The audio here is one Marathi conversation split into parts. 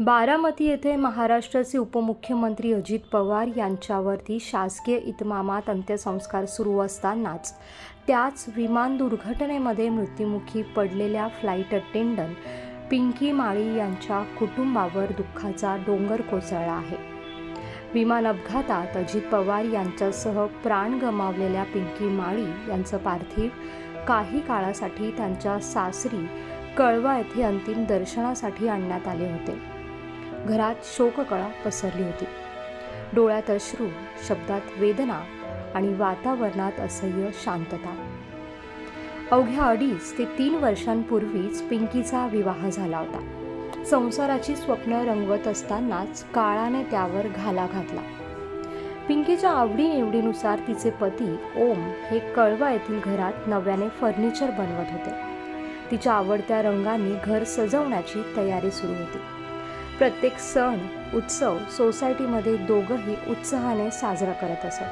बारामती येथे महाराष्ट्राचे उपमुख्यमंत्री अजित पवार यांच्यावरती शासकीय इतमामात अंत्यसंस्कार सुरू असतानाच त्याच विमान दुर्घटनेमध्ये मृत्युमुखी पडलेल्या फ्लाईट अटेंडंट पिंकी माळी यांच्या कुटुंबावर दुःखाचा डोंगर कोसळला आहे. विमान अपघातात अजित पवार यांच्यासह प्राण गमावलेल्या पिंकी माळी यांचं पार्थिव काही काळासाठी त्यांच्या सासरी कळवा येथे अंतिम दर्शनासाठी आणण्यात आले होते. घरात शोककळा पसरली होती. डोळ्यात अश्रू शब्दात वेदना आणि वातावरणात असह्य शांतता. अवघ्या अडीच ते तीन वर्षांपूर्वीच पिंकीचा विवाह झाला होता. संसाराची स्वप्न रंगवत असतानाच काळाने त्यावर घाला घातला. पिंकीच्या आवडीनिवडीनुसार तिचे पती ओम हे कळवा येथील घरात नव्याने फर्निचर बनवत होते. तिच्या आवडत्या रंगांनी घर सजवण्याची तयारी सुरू होती. प्रत्येक सण उत्सव सोसायटीमध्ये दोघंही उत्साहाने साजरा करत असत.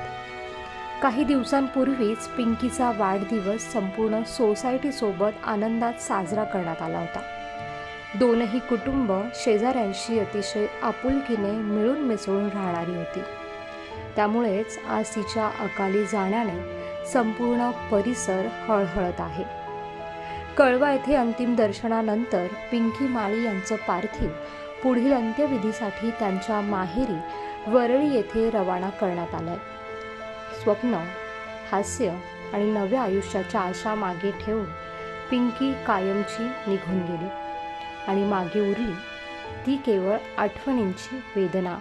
काही दिवसांपूर्वीच पिंकीचा वाढदिवस संपूर्ण सोसायटीसोबत आनंदात साजरा करण्यात आला होता. दोनही कुटुंब शेजाऱ्यांशी अतिशय आपुलकीने मिळून मिसळून राहणारी होती. त्यामुळेच आज तिच्या अकाली जाण्याने संपूर्ण परिसर हळहळत आहे. कळवा येथे अंतिम दर्शनानंतर पिंकी माळी यांचं पार्थिव पुढील अंत्यविधीसाठी त्यांच्या माहेरी वरळी येथे रवाना करण्यात आलंय. स्वप्न हास्य आणि नव्या आयुष्याच्या आशा मागे ठेवून पिंकी कायमची निघून गेली आणि मागे उरली. ती केवळ आठवणींची वेदना.